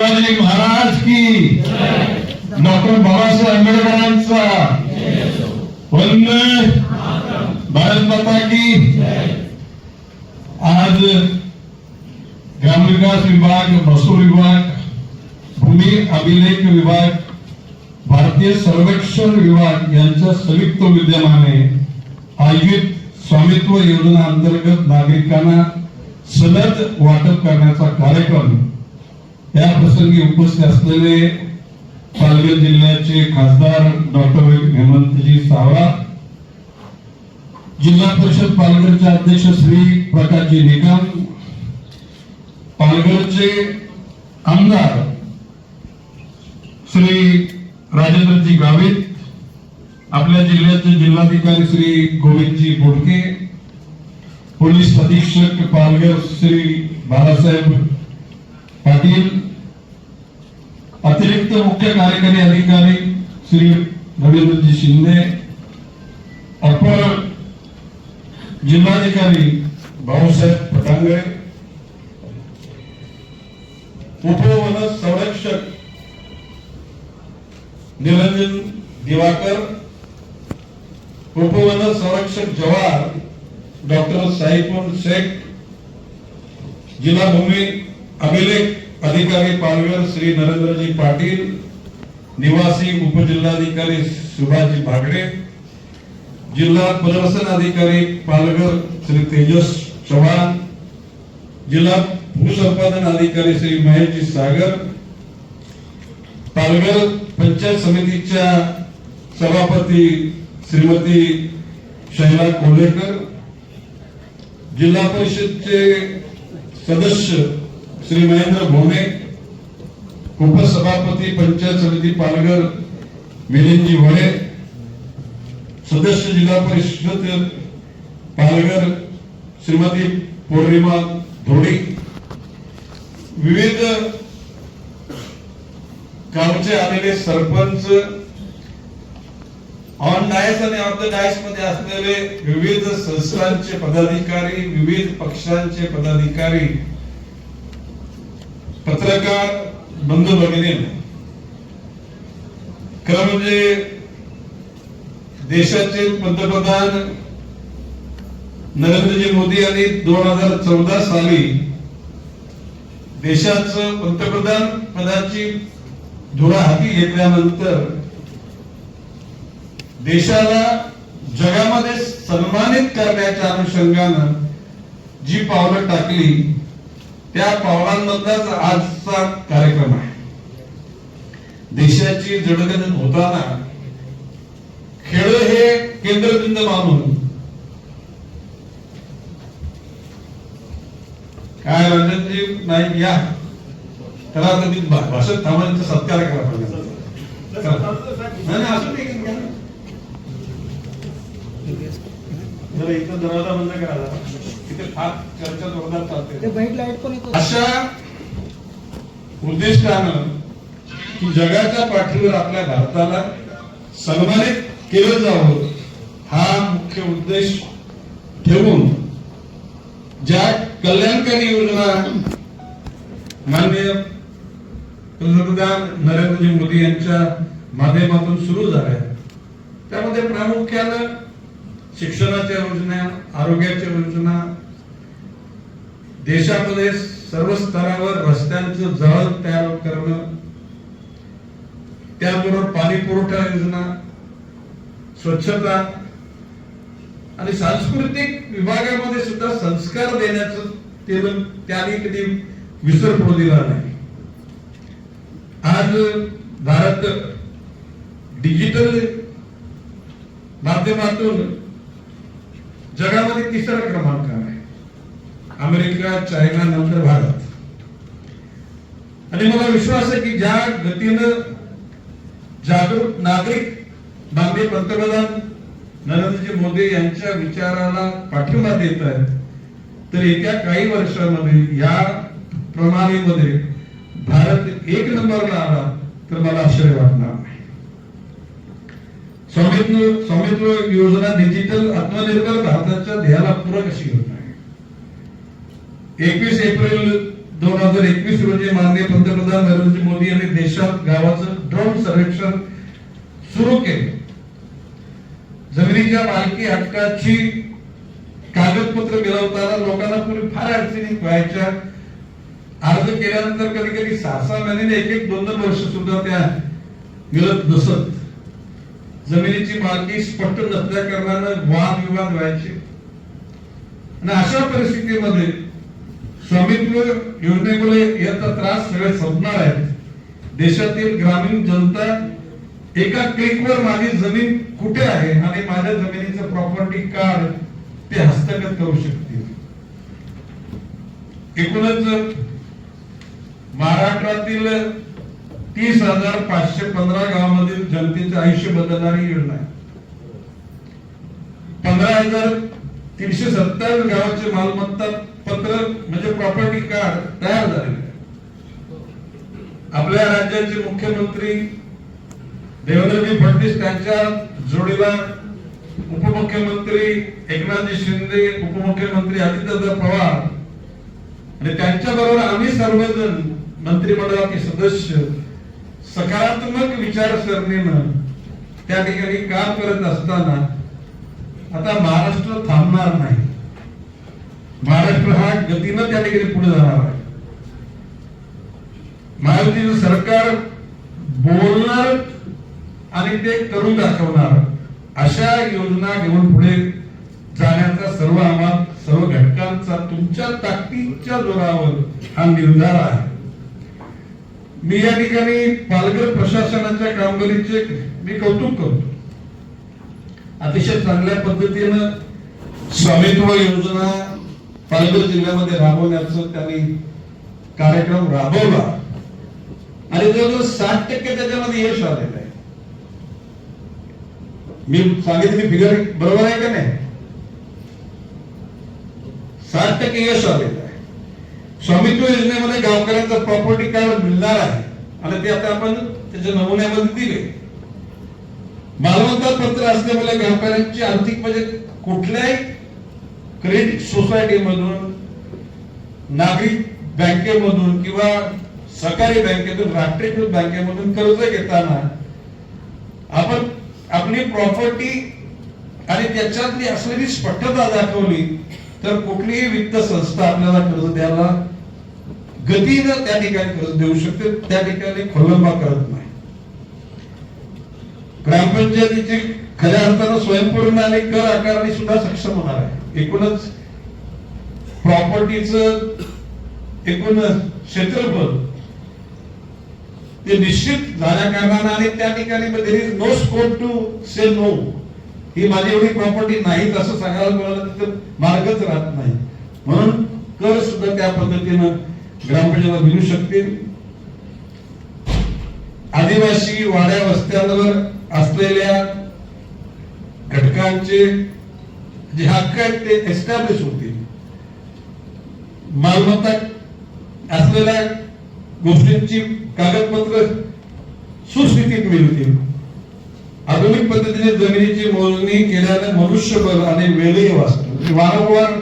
शिवाजी महाराज की डॉक्टर बाबासाहेब आंबेडकरांचा. वंदे भारत माता की. आज ग्रामविकास विभाग महसूल विभाग भूमी अभिलेख विभाग भारतीय सर्वेक्षण विभाग यांच्या संयुक्त विद्यमाने आयोजित स्वामित्व योजना अंतर्गत नागरिकांना सनद वाटप करण्याचा कार्यक्रम या प्रसंगी उपस्थित असलेले पालघर जिल्ह्याचे खासदार डॉक्टर हेमंतजी सावळा जिल्हा परिषद पालघरचे अध्यक्ष श्री प्रकाशजी निकम पालघरचे आमदार श्री राजेंद्रजी गावित आपल्या जिल्ह्याचे जिल्हाधिकारी श्री गोविंदजी बोडके पोलीस अधीक्षक पालघर श्री बाळासाहेब पाटील अतिरिक्त मुख्य कार्यकारी अधिकारी श्री रवींद्रजी शिंदे अपर जिल्हाधिकारी भाऊसाहेब पटांगळे उपवन संरक्षक निरंजन दिवाकर उपवन संरक्षक जवाहर डॉक्टर साहिबुल शेख जिल्हा भूमी अभिलेख अधिकारी पालघर श्री नरेंद्रजी पाटील निवासी उपजिल्हाधिकारी सुभाषजी भागडे जिल्हा प्रशासन अधिकारी पालघर श्री तेजस चव्हाण जिल्हा भूसंपादन अधिकारी श्री महेशजी सागर पालघर पंचायत समितीच्या सभापती श्रीमती शैला कोल्हेकर जिल्हा परिषदचे सदस्य श्री महेंद्र भोमे उपसभापती पंचायत समिती पालघर मिलिंदजी वळे सदस्य जिल्हा परिषद पालघर श्रीमती पौर्णिमा धोडी विविध गावचे आलेले सरपंच ऑन डायस आणि ऑफ द डायसमध्ये असलेले विविध संस्थांचे पदाधिकारी विविध पक्षांचे पदाधिकारी पत्रकार बंधू भगिनी खरं म्हणजे देशाचे पंतप्रधान नरेंद्रजी मोदी यांनी दोन हजार चौदा साली देशाचं पंतप्रधान पदाची धुरा हाती घेतल्यानंतर देशाला जगामध्ये सन्मानित करण्याच्या अनुषंगानं जी पावलं टाकली त्या पावलांमधलाच आजचा कार्यक्रम आहे. देशाची जडगणन होताना खेळ हे केंद्रबिंद मानून काय रंजनजी नाही या. त्याला कधी भाषण थांबण्याचा सत्कार करा पाहिजे करा. नाही जरा दरवाजा बंद करा फार चर्चा जोरदार चालते. अशा उद्दिष्टानं की जगाच्या पाठीवर आपल्या भारताला सन्मानित केलं जावं हा मुख्य उद्देश ठेवून ज्या कल्याणकारी योजना माननीय पंतप्रधान नरेंद्रजी मोदी यांच्या माध्यमातून सुरू झाल्या त्यामध्ये प्रामुख्यानं शिक्षणाच्या योजना आरोग्याच्या योजना देशामध्ये सर्व स्तरावर रस्त्यांचं जळ तयार करणं त्याबरोबर पाणी पुरवठा योजना स्वच्छता आणि सांस्कृतिक विभागामध्ये सुद्धा संस्कार देण्याचं ते त्यांनी कधी विसर पडू दिला नाही. आज भारत डिजिटल माध्यमातून जगामध्ये तिसरा क्रमांक आहे. अमेरिका चायना नंतर भारत. आणि मला विश्वास आहे की ज्या गतीनं जागरूक नागरिक माननीय पंतप्रधान नरेंद्रजी मोदी यांच्या विचाराला पाठिंबा देत आहेत तर येत्या काही वर्षामध्ये या प्रणालीमध्ये भारत एक नंबरला आला तर मला आश्चर्य वाटणार नाही. स्वामित्व स्वामित्व योजना डिजिटल आत्मनिर्भर भारताच्या ध्येयाला पूरक अशी योजना एकवीस एप्रिल दोन हजार एकवीस रोजी माननीय पंतप्रधान नरेंद्र मोदी यांनी देशात गावाचं ड्रोन सर्वेक्षण सुरू केले. जमिनीच्या मालकी हक्काची कागदपत्र मिळवताना लोकांना पूर्वी फार अडचणी व्हायच्या. अर्ज केल्यानंतर कधी कधी सहा सहा महिन्याने एक एक दोन दोन वर्ष सुद्धा त्या मिळत नसत. जमिनीची मालकी स्पष्ट नसल्या कारणानं वाद विवाद व्हायचे. आणि अशा परिस्थितीमध्ये स्वामित्व योजनेमुळे याचा त्रास सगळे संपणार आहे देशातील ग्रामीण जनता एका क्लिकवर माझी जमीन कुठे आहे आणि माझ्या जमिनीचं प्रॉपर्टी कार्ड ते हस्तगत करू शकतील. एकूणच महाराष्ट्रातील तीस हजार पाचशे पंधरा गावामधील जनतेचं आयुष्य बदलणारी योजना आहे. पंधरा हजार तीनशे सत्तावीस गावाची मालमत्ता पत्र म्हणजे प्रॉपर्टी कार्ड तयार झालेले आपल्या राज्याचे मुख्यमंत्री देवेंद्रजी फडणवीस त्यांच्या जोडीला उपमुख्यमंत्री एकनाथजी शिंदे उपमुख्यमंत्री आदित्यदा पवार आणि त्यांच्या बरोबर आम्ही सर्वजण मंत्रिमंडळाचे सदस्य सकारात्मक विचारसरणीनं त्या ठिकाणी काम करत असताना आता महाराष्ट्र थांबणार नाही. गतीनं त्या ठिकाणी पुढे जाणार आहे. महायुतीचं सरकार बोलणार आणि ते करून दाखवणार अशा योजना घेऊन पुढे जाण्याचा सर्व आम्हा सर्व घटकांचा तुमच्या ताकदीच्या जोरावर हा निर्धार आहे. मी या ठिकाणी पालघर प्रशासनाच्या कामगिरीचे मी कौतुक करतो. अतिशय चांगल्या पद्धतीनं स्वामित्व योजना पालघर जिल्ह्यामध्ये राबवण्याचं त्यांनी कार्यक्रम राबवला. आणि जवळजवळ साठ टक्के त्याच्यामध्ये यश आलेलं आहे. मी सांगितली फिगर बरोबर आहे का नाही? साठ टक्के यश आलेलं आहे. स्वामित्व योजनेमध्ये गावकऱ्यांचा प्रॉपर्टी कार्ड मिळणार आहे. आणि ते आता आपण त्याच्या नमुन्यामध्ये दिले. मालमत्ता पत्र असल्यामुळे गावकऱ्यांची आर्थिक म्हणजे कुठल्याही क्रेडिट सोसायटीमधून नागरिक बँकेमधून किंवा सहकारी बँकेतून राष्ट्रीयकृत बँकेमधून कर्ज घेताना आपण आपली प्रॉपर्टी आणि त्याच्यातली असलेली स्पष्टता दाखवली तर कुठलीही वित्त संस्था आपल्याला कर्ज द्यायला गतीनं त्या ठिकाणी कर्ज देऊ शकते त्या ठिकाणी खोलंबा करत नाही. ग्रामपंचायतीची खऱ्या अर्थानं स्वयंपूर्ण आणि कर आकारणी सुद्धा सक्षम होणार आहे. एकूणच प्रॉपर्टीच एकूण क्षेत्रफळ ते निश्चित झाल्या कारणानं आणि त्या ठिकाणी no scope to say no ही माझी एवढी प्रॉपर्टी नाही असं सांगायला कोणाला तिथे मार्गच राहत नाही. म्हणून कर सुद्धा त्या पद्धतीनं ग्रामपंचायतीला मिळू शकतील. आदिवासी वाड्या वस्त्यांवर असलेल्या घटकांचे जे हक्क आहेत ते एस्टॅब्लिश होतील. मालमत्ता असलेल्या गोष्टींची कागदपत्र सुस्थितीत मिळतील. आधुनिक पद्धतीने जमिनीची मोजणी केल्याने मनुष्यबळ आणि वेळही वाचतो. म्हणजे वारंवार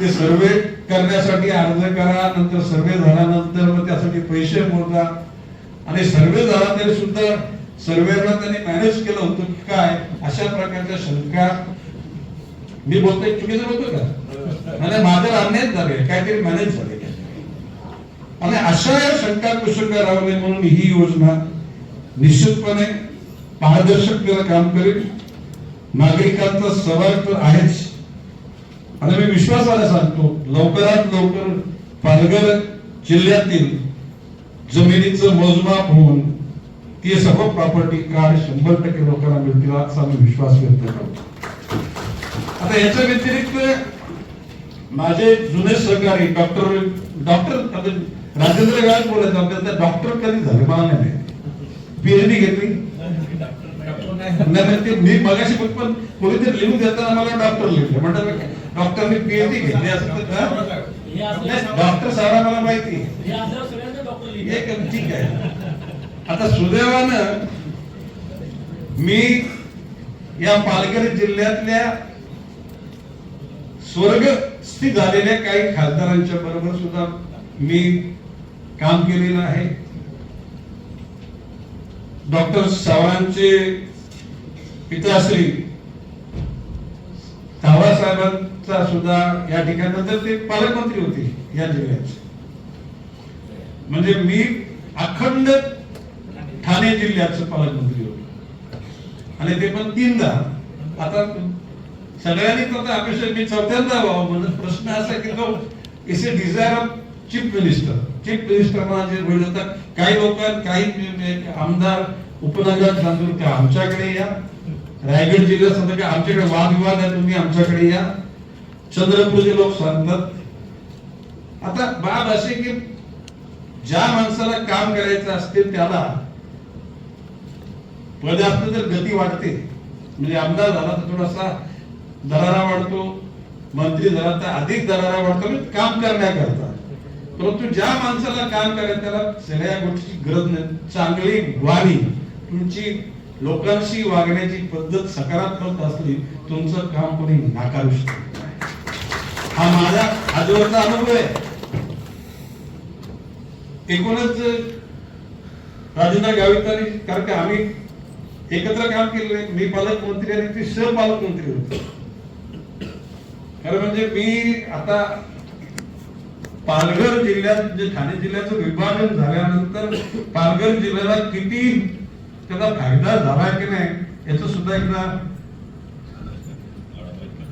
ते सर्वे करण्यासाठी अर्ज करा नंतर सर्वे झाल्यानंतर मग त्यासाठी पैसे मोजा. आणि सर्वे झाला तरी सुद्धा सर्वेला त्यांनी मॅनेज केलं होतं की काय? अशा प्रकारच्या शंका मी बोलतोय चुकीचं होतो का? म्हणजे माझं अन्याय झाले काहीतरी मॅनेज झाले. आणि अशा या शंका कुशंका राहू नये म्हणून ही योजना निश्चितपणे पारदर्शकतेनं काम करेल. नागरिकांचा सहभाग तर आहेच. आणि मी विश्वासाला सांगतो लवकरात लवकर पालघर जिल्ह्यातील जमिनीचं मोजमाप होऊन ते सर्व प्रॉपर्टी कार्ड शंभर टक्के लोकांना मिळतील असा मी विश्वास व्यक्त करतो. आता याच्या व्यतिरिक्त माझे जुने सहकारी डॉक्टर डॉक्टर राजेंद्र गायक बोलायचं आपल्याला डॉक्टर कधी झाले मला नाही पीएचडी घेतली. नाही ते मी मगाशी पण पण कोणीतरी लिहून देताना मला डॉक्टर लिहिलं. म्हणतात डॉक्टरने पीएचडी घेतली असं तर, हा? नाही, डॉक्टर सारा मला माहिती ठीक आहे. आता सुदैवानं मी या पालघर जिल्ह्यातल्या स्वर्गस्थित झालेल्या काही खासदारांच्या बरोबर सुद्धा मी काम केलेलं आहे. डॉक्टर चव्हाणांचे पिताश्री सावळा साहेबांचा सुद्धा या ठिकाणी नंतर ते पालकमंत्री होते या जिल्ह्याचे. म्हणजे मी अखंड ठाणे जिल्ह्याचं पालकमंत्री होते. आणि ते पण तीनदा. आता सगळ्यांनी तर अपेक्षा मी चौथ्यांदा व्हावं म्हणजे प्रश्न असा की तो is a desire of chief minister. Chief minister जे होईल आता काही लोक काही आमदार उपनगरात सांगतो की? आमच्याकडे या. रायगड जिल्ह्यात सांगतात की आमच्याकडे वादविवाद आहे तुम्ही आमच्याकडे या. चंद्रपूरचे लोक सांगतात. आता बाब असे की ज्या माणसाला काम करायचं असते त्याला पद असलं तर गती वाढते. म्हणजे आमदार झाला तर थोडासा दरारा वाढतो मंत्री झाला तर अधिक दरारा वाढतो म्हणजे काम करण्याकरता परंतु ज्या माणसाला काम करायला त्याला सगळ्या गोष्टीची गरज नाही. चांगली वाणी तुमची लोकांशी वागण्याची पद्धत सकारात्मक असली तुमचं काम कोणी नाकारू शकत नाही. हा माझा आजवरचा अनुभव आहे. एकूणच राजेंद्र गावितांनी कारण की आम्ही एकत्र काम केलेलं मी पालकमंत्री आणि ते सहपालकमंत्री होते. खरं म्हणजे मी आता पालघर जिल्ह्यात जे ठाणे जिल्ह्याचं विभाजन झाल्यानंतर पालघर जिल्ह्याला किती त्याचा फायदा झाला की नाही याच सुद्धा एकदा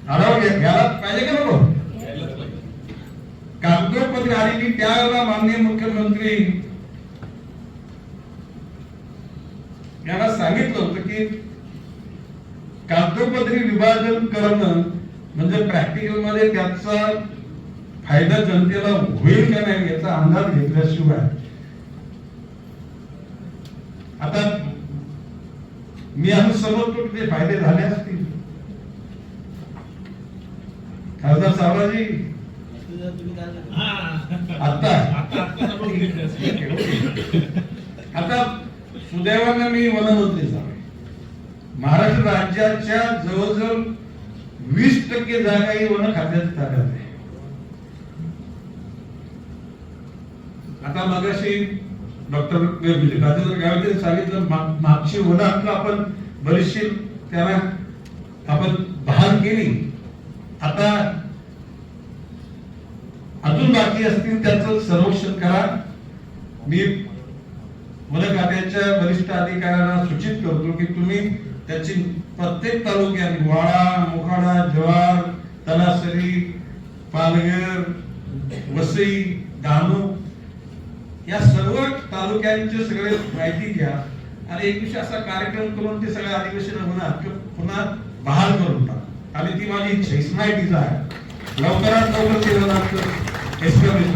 आढावा घ्या- घ्यायला पाहिजे का नको? कागदोपत्री आली की त्यावेळेला माननीय मुख्यमंत्री यांना सांगितलं होतं की कागदोपत्री विभाजन करणं म्हणजे प्रॅक्टिकलमध्ये त्याचा फायदा जनतेला होईल का नाही याचा अंदाज घेतल्याशिवाय. आता मी असं समजतो की ते फायदे झाले असतील. खासदार सावराजी. आता. आता सुदैवानं मी वनमंत्री झालो महाराष्ट्र राज्याच्या जवळजवळ वीस टक्के जागा ही वन खात्याच्या ताब्यात आहे. आता मगाशी डॉक्टर म्हणजे राजेंद्र गावित सांगितलं मागची वन आपलं आपण बरीचशी त्याला आपण बहाल केली. आता अजून बाकी असतील त्याचं सर्वेक्षण करा. मी वन खात्याच्या वरिष्ठ अधिकाऱ्यांना सूचित करतो की तुम्ही त्याची प्रत्येक तालुक्यात वाडा मोखाडा जव्हार तलासरी पालघर वसई डहाणू या सर्व तालुक्यांचे सगळे माहिती घ्या. आणि एक दिवशी असा कार्यक्रम करून ते सगळ्या अधिवेशन होणार किंवा पुन्हा बहाल करून टाक. आणि ती माझी इच्छा इस्माईटीचा आहे लवकरात लवकर ते एस्टॅब्लिश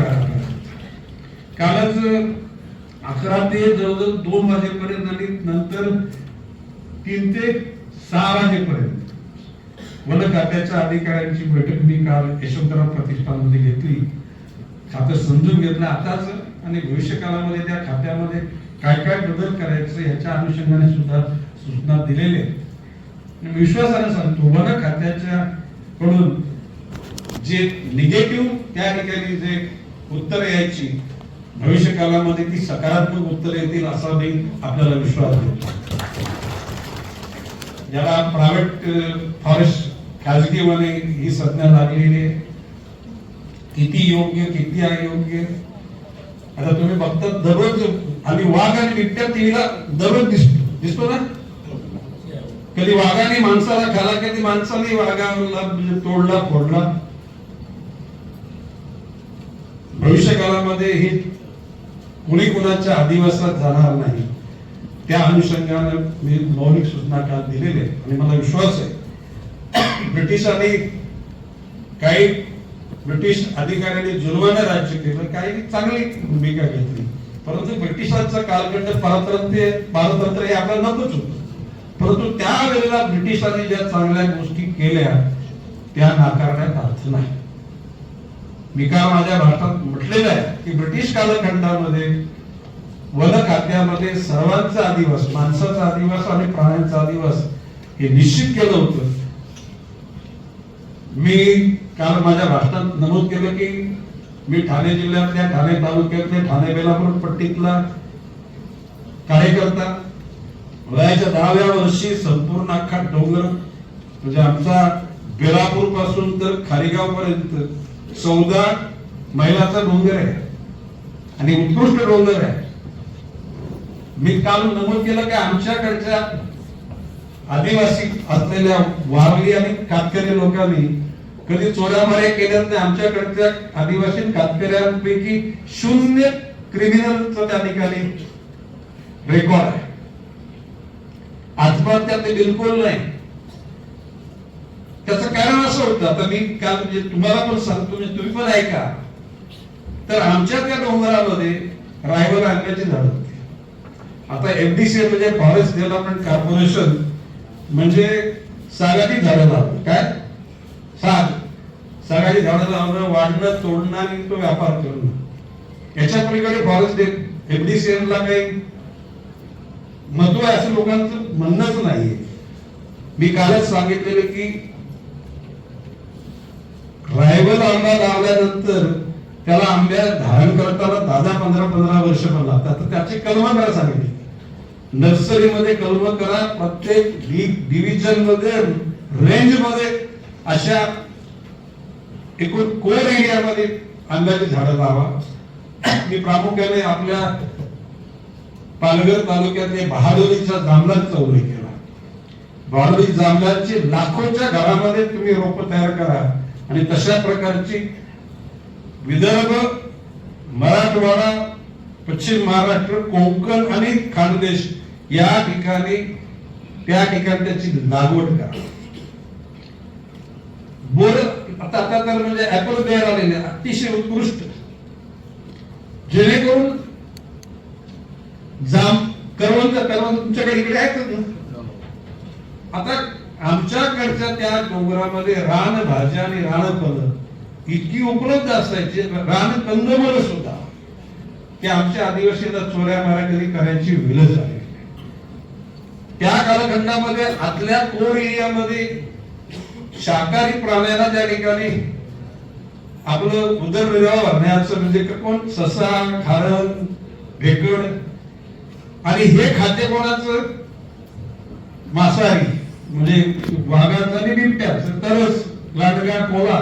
कालच अकरा ते जवळजवळ दोन वाजेपर्यंत आणि नंतर तीन ते सहा वाजेपर्यंत. वन खात्याच्या अधिकाऱ्यांची बैठक मी काल यशवंतराव प्रतिष्ठानमध्ये घेतली. खातं समजून घेतलं. आताच आणि भविष्य काळामध्ये त्या खात्यामध्ये काय काय बदल करायचं याच्या अनुषंगाने सुद्धा सूचना दिलेल्या आहेत. विश्वासाने सांगतो वन खात्याच्या कडून जे निगेटिव्ह त्या ठिकाणी जे उत्तर यायची भविष्य काळामध्ये ती सकारात्मक उत्तर येतील असा मी आपल्याला विश्वास देतो. ज्याला प्रायव्हेट फॉरेस्ट खाजगी वने ही संज्ञा लागलेली आहे. किती योग्य किती अयोग्य? आता तुम्ही बघता दररोज आणि वाघ आणि बिबट्या टीव्हीला दररोज दिसतो. दिसतो ना? कधी वाघाने माणसाला खाला कधी माणसाने वाघाला तोडला फोडला. भविष्य काळामध्ये ही कुणी कुणाच्या आदिवासात जाणार नाही त्या अनुषंगानं मी मौलिक सूचना काल दिलेले आहे. आणि मला विश्वास आहे ब्रिटिशांनी काही ब्रिटिश अधिकाऱ्यांनी जुलवाने राज्य केलं काही चांगली भूमिका घेतली. परंतु ब्रिटिशांचा कालखंड पारतंत्र्य पारतंत्र हे आपल्याला नकोच होतं. परंतु त्यावेळेला ब्रिटिशांनी ज्या चांगल्या गोष्टी केल्या त्या नाकारण्यात अर्थ नाही. मी काय माझ्या भारतात म्हटलेलं आहे की ब्रिटिश कालखंडामध्ये वन खात्यामध्ये सर्वांचा आदिवास माणसाचा आदिवास आणि प्राण्यांचा आदिवास हे निश्चित केलं होतं. मी काल माझ्या भाषणात नमूद केलं की मी ठाणे जिल्ह्यातल्या ठाणे तालुक्यातल्या ठाणे बेलापूर पट्टीतला कार्यकर्ता वयाच्या दहाव्या वर्षी संपूर्ण अख्खा डोंगर म्हणजे आमचा बेलापूरपासून तर खारीगाव पर्यंत चौदा मैलाचा डोंगर आहे. आणि उत्कृष्ट डोंगर आहे. मी काल नमूद केलं की आमच्याकडच्या आदिवासी असलेल्या वारली आणि कातकरी लोकांनी कधी चोऱ्यामाऱ्या केल्या नाही आमच्याकडच्या आदिवासी कातकऱ्यांपैकी शून्य क्रिमिनलचं त्या ठिकाणी रेकॉर्ड आहे. आत्महत्या ते बिलकुल नाही. त्याचं कारण असं होतं आता मी काल म्हणजे तुम्हाला पण सांगतो म्हणजे तुम्ही पण ऐका. तर आमच्या त्या डोंगरामध्ये रायवर आंब्याची झाड होती. आता एफडीसी म्हणजे फॉरेस्ट डेव्हलपमेंट कॉर्पोरेशन म्हणजे सागाची झाडं लावणं काय? साग. सागाची झाडं लावणं वाढणं तोडणं आणि तो व्यापार करणं. याच्या पलीकडे फॉरेस्ट एफडीसीएल ला काही महत्त्व आहे असं लोकांचं म्हणणंच नाहीये. मी कालच सांगितलेलं की रायवल आंबा लावल्यानंतर त्याला आंब्या धारण करताना दहा पंधरा पंधरा वर्ष पण लागतात. तर त्याची कलम करा सांगितली. नर्सरीमध्ये कलम करा प्रत्येक डिव्हिजनमध्ये रेंजमध्ये अशा एकूण कोर एरियामध्ये आंब्याची झाडं लावा. मी प्रामुख्याने आपल्या पालघर तालुक्यातले बहादुरीच्या जांभळांचा उल्लेख केला. बहादुरी जांभळांची लाखोच्या घरामध्ये तुम्ही रोप तयार करा. आणि तशा प्रकारची विदर्भ मराठवाडा पश्चिम महाराष्ट्र कोकण आणि खानदेश या ठिकाणी त्या ठिकाणी त्याची लागवड करा. बोर आता आता तर म्हणजे ऍपल पेअर आलेले अतिशय उत्कृष्ट. जेणेकरून जाम करवंद करवंद तुमच्याकडे इकडे आहेत ना? आता आमच्याकडच्या त्या डोंगरामध्ये रान भाज्या आणि रानफलं इतकी उपलब्ध असायची. रान कंदमल सुद्धा. की आमच्या आदिवासीला चोऱ्या मारा कधी करायची विलच झाली त्या कालखंडामध्ये आतल्या कोर एरियामध्ये शाकाहारी प्राण्याला त्या ठिकाणी आपलं उदरनिर्वाह भरण्याचं म्हणजे कोण? ससा खारण भेकड. आणि हे खाद्य कोणाचं? मांसाहारी. म्हणजे वाघाचा आणि बिबट्याचं तरच लांडगा कोला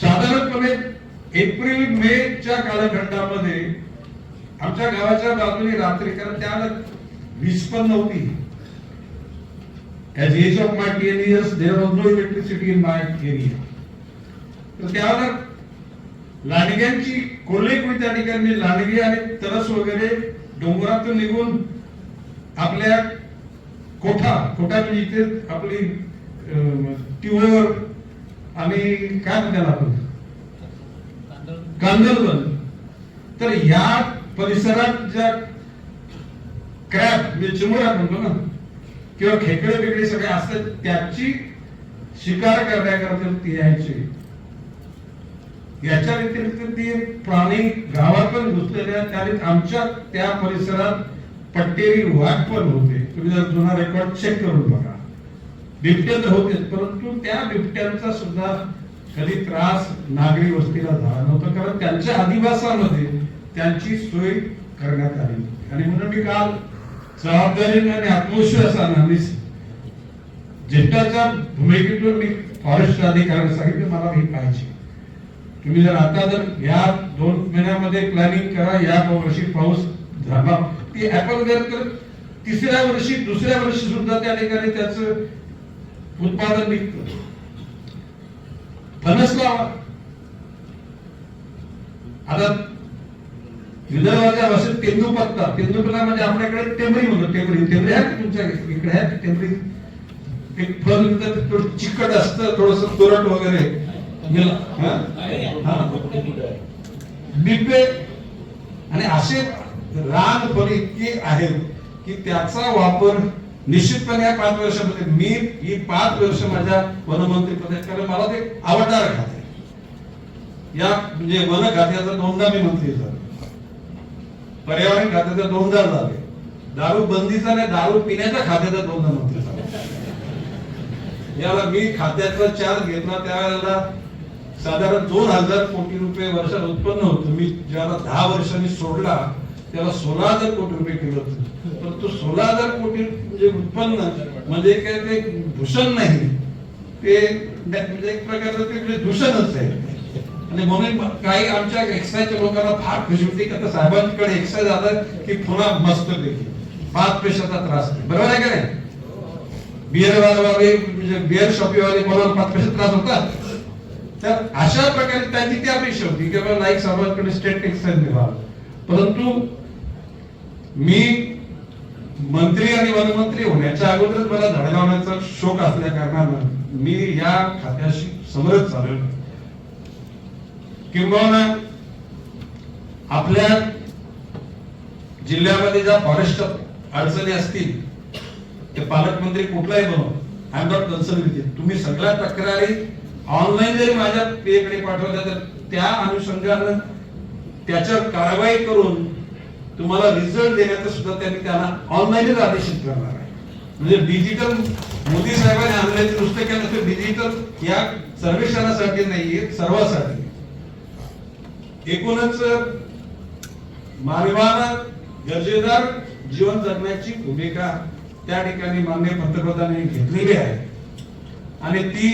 साधारणपणे एप्रिल मे च्या कालखंडामध्ये आमच्या गावाच्या बाजूने रात्री कारण त्याला वीज पण नव्हती At the age of my ten years, there was no electricity in my area. तर त्यावेळेला लांडग्यांची कोल्हेकुळी त्या ठिकाणी लांडगे आणि तरस वगैरे डोंगरातून निघून आपल्या कोठा कोठा म्हणजे इथे आपली ट्युअर आणि काय म्हणतात आपण? कांदलवन तर या परिसरात ज्या क्रॅप म्हणजे चिमुरा म्हणतो ना किंवा खेकडे बिकडे सगळे असतात त्याची शिकार करण्याकरता ती यायची. याच्या व्यतिरिक्त ती प्राणी गावात पण घुसलेल्या त्याने आमच्या त्या परिसरात पट्टेरी वाघ पण होते. तुम्ही जर जुना रेकॉर्ड चेक करून बघा. बिबटे तर होतेच परंतु त्या बिबट्यांचा सुद्धा कधी त्रास नागरी वस्तीला झाला नव्हता. कारण त्यांच्या अधिवासामध्ये त्यांची सोय करण्यात आली. आणि म्हणून मी काल जबाबदारीने आणि आत्मविश्वासाने मी ज्येष्ठाच्या भूमिकेतून मी फॉरेस्ट अधिकाऱ्यांना सांगितलं मला हे पाहिजे. तुम्ही जर आता जर या दोन महिन्यामध्ये प्लॅनिंग करा या वर्षी पाऊस झाला ती ऍपल तर तिसऱ्या वर्षी दुसऱ्या वर्षी सुद्धा त्या ठिकाणी त्याचं उत्पादन निघतं फणस लावा आता विदर्भाच्या भाषेत तेंदू पत्ता तेंदूपत्ता म्हणजे आपल्याकडे टेंबरी म्हणतो टेंबरी टेंबरी आहे तुमच्या इकडे आहे? का टेंबरी एक फळ थोडं चिकट असतं थोडस तुरट वगैरे. बिबे आणि असे रान इतकी आहेत की त्याचा वापर निश्चितपणे या पाच वर्षामध्ये मी ही पाच वर्ष माझ्या वनमंत्री पदात कारण मला ते आवडणार खाते या म्हणजे वन खात्याचा दोनदा मी मंत्री झालो. पर्यावरण खात्याचा दोनदा झाले. दारू बंदीचा नाही दारू पिण्याच्या खात्याचा दोनदा मंत्री झालो. याला मी खात्याचा चार्ज घेतला. त्यावेळेला साधारण दोन हजार कोटी रुपये वर्षात उत्पन्न होतं. मी ज्याला दहा वर्षांनी सोडला त्याला सोळा हजार कोटी रुपये केलं होतं. तो सोळा हजार कोटी म्हणजे उत्पन्न म्हणजे काय ते भूषण नाही. ते म्हणजे एक प्रकारचं ते म्हणजे दूषणच आहे. आणि म्हणून काही आमच्या एक्साईजच्या लोकांना फार खुशी होती की आता साहेबांकडे एक्साईज आलं की पुन्हा मस्त पैकी. पाच पैशाचा त्रास नाही बरोबर आहे का नाही? बिअर वाले म्हणजे बिअर शॉपीवाले मला पाच पैसे त्रास होतात तर अशा प्रकारे त्यांची ती अपेक्षा होती की बाबा नाईक साहेबांकडे स्टेट एक्साईज मिळावा. परंतु मी मंत्री आणि वनमंत्री होण्याच्या अगोदरच मला झाडे लावण्याचा शोक असल्या कारणानं मी या खात्याशी समरच चालू किंबहुना आपल्या जिल्ह्यामध्ये ज्या फॉरेस्ट अडचणी असतील ते पालकमंत्री कुठलाही बनव I am not concern with तुम्ही सगळ्या तक्रारी ऑनलाईन जरी माझ्या पेकडे पाठवल्या तर त्या अनुषंगानं त्याच्यावर कारवाई करून तुम्हाला रिझल्ट देण्याचं सुद्धा त्यांनी त्यांना ऑनलाईनच आदेशित करणार आहे. म्हणजे डिजिटल मोदी साहेबांनी आणले नुसतं केलं तर डिजिटल या सर्वेक्षणासाठी नाहीये सर्वांसाठी. एकूणच मानवानं दर्जेदार जीवन जगण्याची भूमिका त्या ठिकाणी माननीय पंतप्रधानांनी घेतलेली आहे. आणि ती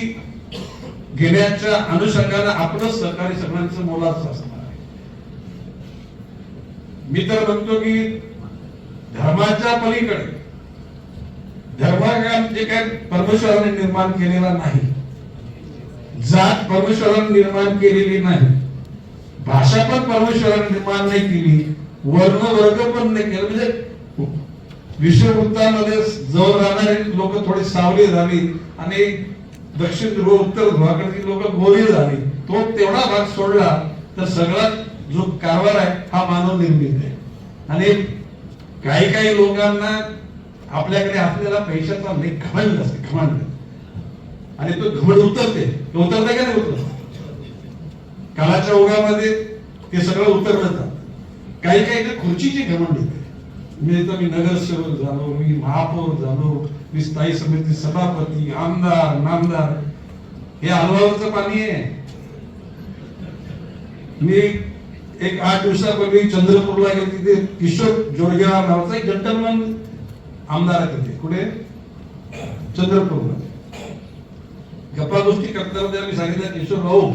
घेण्याच्या अनुषंगानं आपलं सहकारी सगळ्यांचं मोलाचं असणार मी तर म्हणतो की धर्माच्या पलीकडे. धर्म जे काय परमेश्वराने निर्माण केलेला नाही जात परमेश्वराने निर्माण केलेली नाही भाषा पण परमेश्वराने निर्माण नाही केली वर्ण वर्ग पण नाही केलं. म्हणजे विश्ववृत्तामध्ये जवळ राहणारे लोक थोडी सावली झाली आणि दक्षिण ध्रुव उत्तर ध्रुवाकडची लोक गोरी झाली. तो तेवढा भाग सोडला तर सगळा जो कारभार आहे हा मानव निर्मित आहे. आणि काही काही लोकांना आपल्याकडे असलेला पैशाचा लेख घमंड असते घमंड. आणि तो घमंड उतरते. उतरते का नाही उतरत? काळाच्या ओघामध्ये ते सगळं उतरलं जात काही काही तर खुर्चीची घमंड येते. मी तर मी नगरसेवक झालो मी महापौर झालो मी स्थायी समिती सभापती आमदार नामदार. हे अलवावरचं पाणी आहे. मी एक आठ दिवसापूर्वी चंद्रपूरला गेले तिथे किशोर जोडगेवार नावाचा एक जंटलमन आमदार आहे तिथे. कुठे? चंद्रपूरमध्ये. गप्पा गोष्टी करताना मी सांगितलं किशोर भाऊ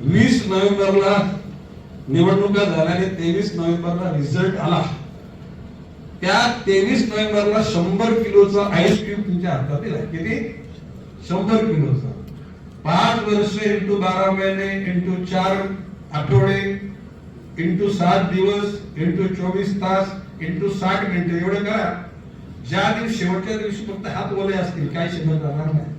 वीस नोव्हेंबरला निवडणुका झाल्याने तेवीस नोव्हेंबरला रिझल्ट आला. त्या तेवीस नोव्हेंबरला शंभर किलोचा आईस क्यूब तुमच्या हातात दिला किती? शंभर किलोचा. पाच वर्ष इंटू बारा महिने इंटू चार आठवडे इंटू सात दिवस इंटू चोवीस तास इंटू साठ मिनिटं एवढं करा ज्या दिवशी शेवटच्या दिवशी फक्त हात ओले असतील काय शिल्लक राहणार नाही.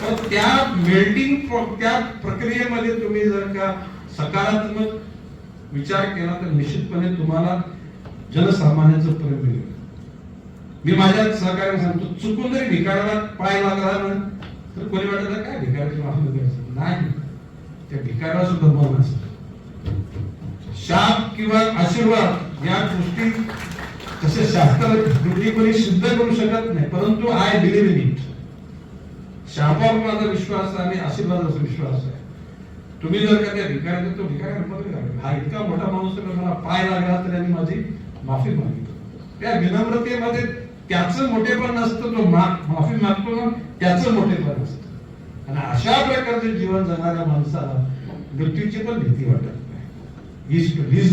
तर त्या मेल्टिंग त्या प्रक्रियेमध्ये तुम्ही जर का सकारात्मक विचार केला तर निश्चितपणे तुम्हाला जनसामान्याचं प्रेम मिळेल. मी माझ्या सहकार्याला सांगतो चुकून जरी भिकाऱ्याला पाय लागला ना तर कोणी वाटत काय भिकाऱ्याची माफी करायचं नाही. त्या भिकाऱ्याला सुद्धा मन असतं. शाप किंवा आशीर्वाद या गोष्टी तसे शास्त्र कृती कोणी सिद्ध करू शकत नाही परंतु आय बिलीव्ह इन इट शापावर माझा विश्वास आणि आशीर्वादाचा विश्वास आहे. तुम्ही जर का त्या भिकाऱ्याने तो भिकाऱ्या हा इतका मोठा माणूस मला पाय लागला तर त्यांनी माझी माफी मागितली त्या विनम्रतेमध्ये त्याचं मोठेपण नसतं तो मा- माफी मागतो ना त्याचं मोठेपण असतं. आणि अशा प्रकारचे जीवन जगणाऱ्या माणसाला मृत्यूची पण भीती वाटत नाही.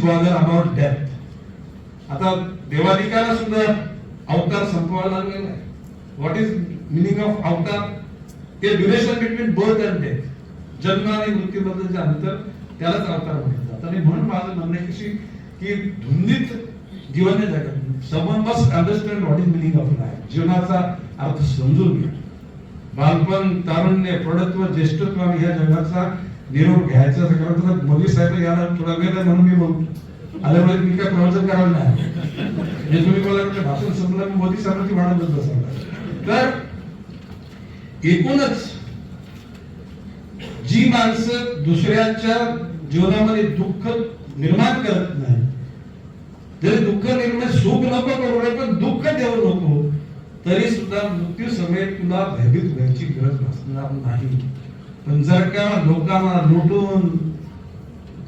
बॉदर अबाउट डेथ आता देवाधिकाला सुद्धा अवतार संपवायला लागलेला आहे. व्हॉट इज मिनिंग ऑफ अवतार? ते duration between birth and death जन्म आणि मृत्यूबद्दलचे अंतर त्यालाच अवतार म्हटलं जातं आणि म्हणून माझं म्हणणं कशी की धुंदीत जीवन नाही जगत someone must understand what is meaning of life जीवनाचा अर्थ समजून घ्या. बालपण तारुण्य प्रौढत्व ज्येष्ठत्व आणि या जगाचा निरोप घ्यायचा असं खरं तर मोदी साहेब याला थोडा वेळ म्हणून मी बोलतो. आल्यामुळे मी काय प्रवचन करायला नाही म्हणजे तुम्ही मला भाषण संपलं मी मोदी साहेबांची वाढत बसला तर एकूणच जी माणसं दुसऱ्याच्या जीवनामध्ये दुःख निर्माण करत नाही जरी दुःख निर्माण सुख नको करू नये पण दुःख देऊ नको तरी सुद्धा मृत्यू समेत तुला भयभीत व्हायची गरज भासणार नाही. पण जर का लोकांना लुटून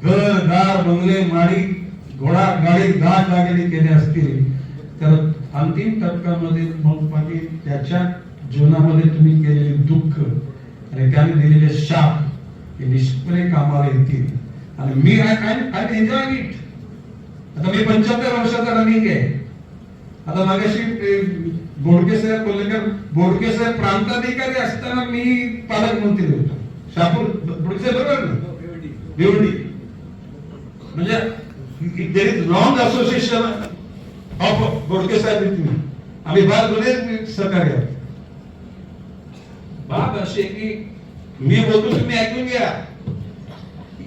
घर दार बंगले माडी घोडा गाडी दहा दागिने केले असतील तर अंतिम टप्प्यामध्ये मग म्हणजे त्याच्या जीवनामध्ये तुम्ही केलेले दुःख आणि त्याने दिलेले शाप हे निष्पणे कामाला येतील. आणि मी आय आय एन्जॉय इट आता मी पंच्याहत्तर वर्षाचा रनिंग आहे. आता मागाशी बोडके साहेब कोल्हेकर बोडके साहेब प्रांताधिकारी असताना मी पालकमंत्री होतो. शापूर बोडके साहेब बरोबर ना? भिवंडी म्हणजे there is long association of Bodke Saheb with मी आम्ही भाग जुने सहकार्य आहोत. अशी आहे की मी बोलतो तुम्ही ऐकून घ्या.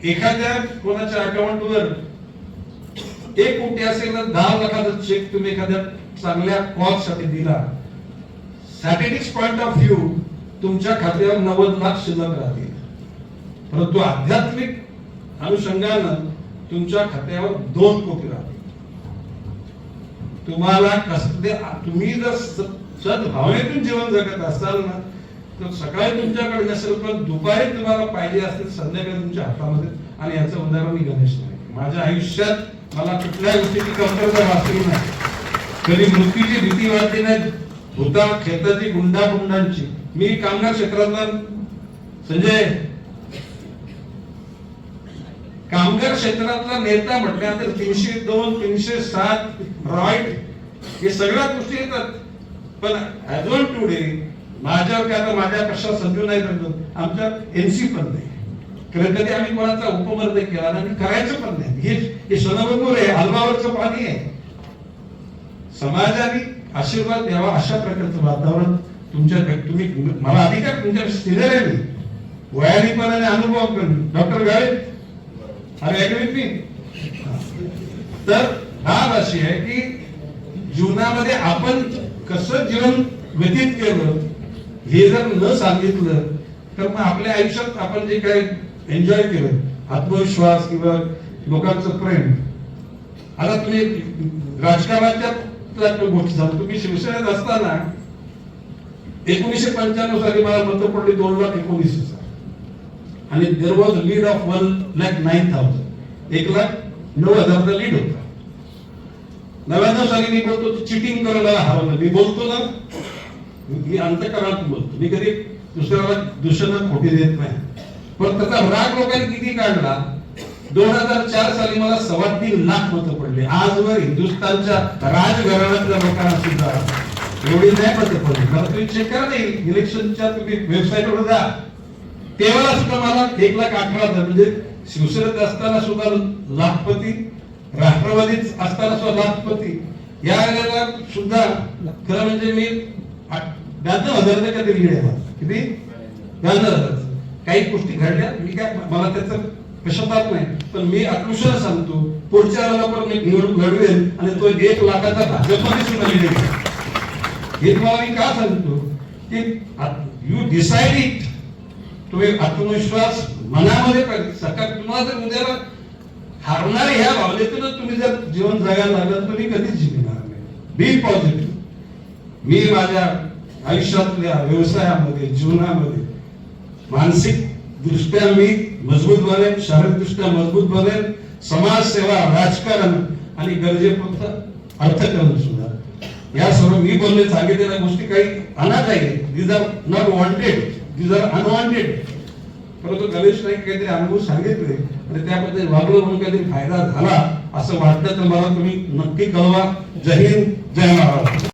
एखाद्या कोणाच्या अकाउंटवर एक कोटी असेल तर दहा लाखाचा चेक तुम्ही एखाद्या चांगल्या कॉजसाठी दिला. स्ट्रॅटेजिक पॉइंट ऑफ व्ह्यू तुमच्या खात्यावर नव्वद लाख शिल्लक राहतील. परंतु आध्यात्मिक अनुषंगानं तुमच्या खात्यावर दोन कोटी राहतील. तुम्हाला कसले तुम्ही जर सद्भावनेतून जीवन जगत असाल ना तर सकाळी तुमच्याकडे नसेल पण दुपारी तुम्हाला पाहिजे असतील संध्याकाळी तुमच्या हातामध्ये. आणि याचं उदाहरण मी गणेश नाही माझ्या आयुष्यात मला कुठल्या गोष्टीची कमतरता वाचली नाही. तरी मृत्यूची भीती वाटली नाही. भूता खेताची गुंडा गुंडांची मी कामगार क्षेत्रातला संजय कामगार क्षेत्रातला नेता म्हटल्यानंतर तीनशे दोन तीनशे सात रॉइट हे सगळ्या गोष्टी येतात. पण ऍज वन टुडे माझ्यावर काय आता माझ्या कशा समजू नाही समजून आमच्या एनसी पण नाही. कधी कधी आम्ही कोणाचा उपमर्द केला आणि करायचं पण नाही. हे हे आहे हलवावरचं पाणी आहे. समाजाने आशीर्वाद द्यावा अशा प्रकारचं वातावरण तुमच्या तुम्ही मला अधिकार तुमच्या सिनियर आहे अनुभव करून. डॉक्टर गाळे अरे ऍग्री मी तर भाग अशी आहे की जीवनामध्ये आपण कसं जीवन व्यतीत केलं हे जर न सांगितलं तर मग आपल्या आयुष्यात आपण जे काही एन्जॉय केलं आत्मविश्वास किंवा लोकांचं प्रेम. आता तुम्ही राजकारणाच्या गोष्टी सांगतो तुम्ही शिवसेनेत असताना एकोणीसशे पंच्याण्णव साली मला मत पडली दोन लाख एकोणीस हजार आणि there was lead of one lakh nine thousand एक लाख नऊ हजारचा लीड होता. नव्याण्णव साली मी बोलतो चिटिंग करायला हरवलं मी बोलतो ना मी अंतकरणात बोलतो. मी कधी दुसऱ्याला दुसऱ्यांना खोटी देत नाही. पण त्याचा राग लोकांनी किती काढला? दोन हजार चार साली मला सव्वा तीन लाख मतं पडले. आजवर हिंदुस्थानच्या राजघराण्यातल्या लोकांना सुद्धा एवढी नाही मतं पडली. मला तुम्ही चेक करा नाही इलेक्शनच्या तुम्ही वेबसाईटवर जा. तेव्हा सुद्धा मला एक लाख अठरा हजार म्हणजे शिवसेनेत असताना सुद्धा लाखपती राष्ट्रवादीत असताना सुद्धा लाखपती. या वेळेला सुद्धा खरं म्हणजे मी ब्याण्णव हजार काहीतरी लीड आहे किती? ब्याण्णव हजार. काही गोष्टी घडल्या मी काय मला त्याचं कशात नाही. पण मी आत्मविश्वास सांगतो पुढच्या वेळेला पण मी निवडणूक लढवेल आणि तो एक लाखाचा भाजपमध्ये सुद्धा लीड हे तुम्हाला मी का सांगतो? की यू डिसाइड इट तुम्ही आत्मविश्वास मनामध्ये सकाळ तुम्हाला जर उद्याला हारणार ह्या भावनेतूनच तुम्ही जर जीवन जगायला लागलं तर तुम्ही कधीच जिंकणार नाही. बी पॉझिटिव्ह मी माझ्या आयुष्यातल्या व्यवसायामध्ये जीवनामध्ये मानसिक दृष्ट्या मी मजबूत बनेल शारीरिकदृष्ट्या मजबूत बनेन समाजसेवा राजकारण आणि गरजेपुरतं अर्थकारण सुद्धा. या सर्व मी बोलले सांगितलेल्या गोष्टी काही अनाथ आहे these are not wanted these are unwanted परंतु गणेश नाईक काहीतरी अनुभव सांगितले आणि त्याबद्दल वागलो म्हणून काहीतरी फायदा झाला असं वाटलं तर मला तुम्ही नक्की कळवा. जय हिंद जय महाराष्ट्र.